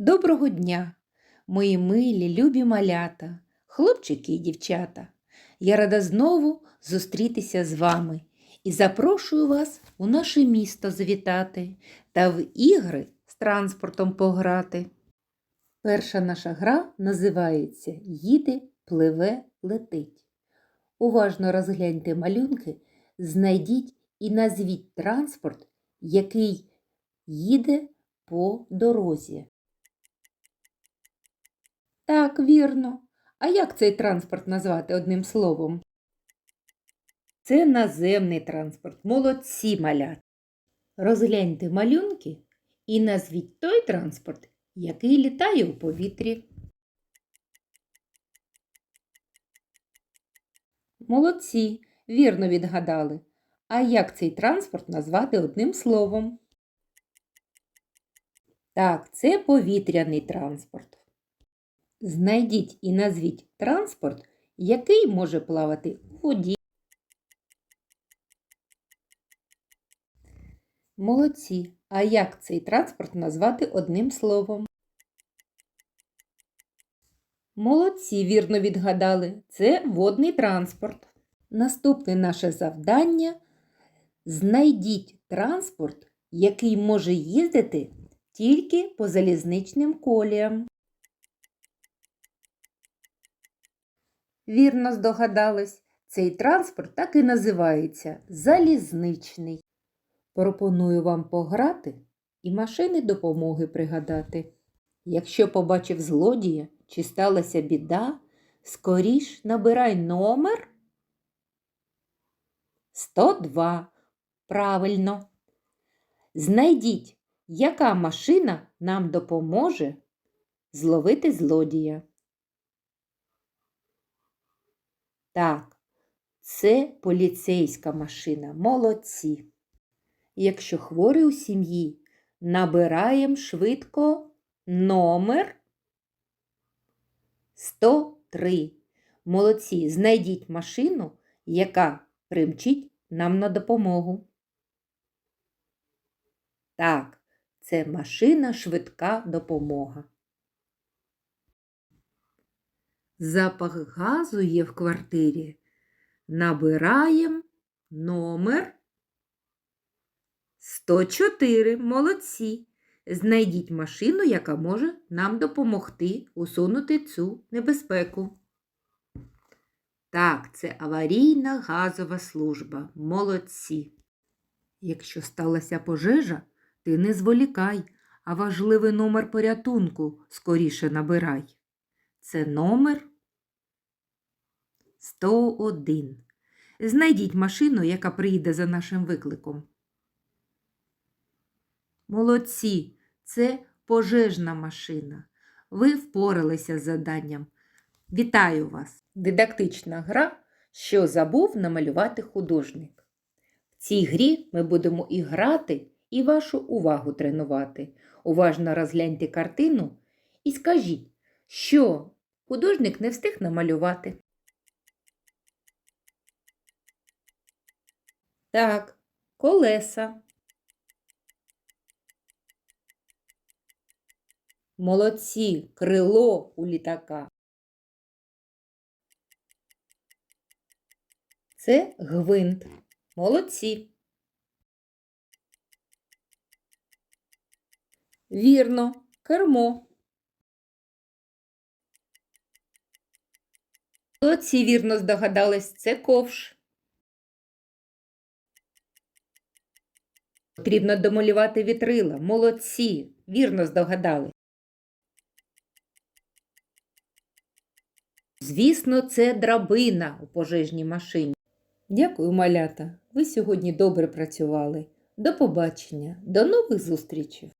Доброго дня, мої милі, любі малята, хлопчики і дівчата. Я рада знову зустрітися з вами і запрошую вас у наше місто завітати та в ігри з транспортом пограти. Перша наша гра називається Їде, пливе, летить. Уважно розгляньте малюнки, знайдіть і назвіть транспорт, який їде по дорозі. Так, вірно. А як цей транспорт назвати одним словом? Це наземний транспорт. Молодці малят. Розгляньте малюнки і назвіть той транспорт, який літає у повітрі. Молодці, вірно відгадали. А як цей транспорт назвати одним словом? Так, це повітряний транспорт. Знайдіть і назвіть транспорт, який може плавати у воді. Молодці. А як цей транспорт назвати одним словом? Молодці, вірно відгадали. Це водний транспорт. Наступне наше завдання знайдіть транспорт, який може їздити тільки по залізничним коліям. Вірно здогадались, цей транспорт так і називається залізничний. Пропоную вам пограти і машини допомоги пригадати. Якщо побачив злодія чи сталася біда, скоріш набирай номер 102. Правильно. Знайдіть, яка машина нам допоможе зловити злодія. Так, це поліцейська машина. Молодці. Якщо хворий у сім'ї, набираємо швидко номер 103. Молодці, знайдіть машину, яка примчить нам на допомогу. Так, це машина швидка допомога. Запах газу є в квартирі. Набираємо номер 104. Молодці. Знайдіть машину, яка може нам допомогти усунути цю небезпеку. Так, це аварійна газова служба. Молодці. Якщо сталася пожежа, ти не зволікай, а важливий номер порятунку скоріше набирай. Це номер 101. Знайдіть машину, яка приїде за нашим викликом. Молодці, це пожежна машина. Ви впоралися з заданням. Вітаю вас! Дидактична гра, що забув намалювати художник. В цій грі ми будемо і грати, і вашу увагу тренувати. Уважно розгляньте картину і скажіть, що художник не встиг намалювати. Так, колеса. Молодці, крило у літака. Це гвинт. Молодці. Вірно, кермо. Молодці, вірно здогадались, це ковш. Потрібно домалювати вітрила. Молодці, вірно здогадали. Звісно, це драбина у пожежній машині. Дякую, малята. Ви сьогодні добре працювали. До побачення, до нових зустрічей!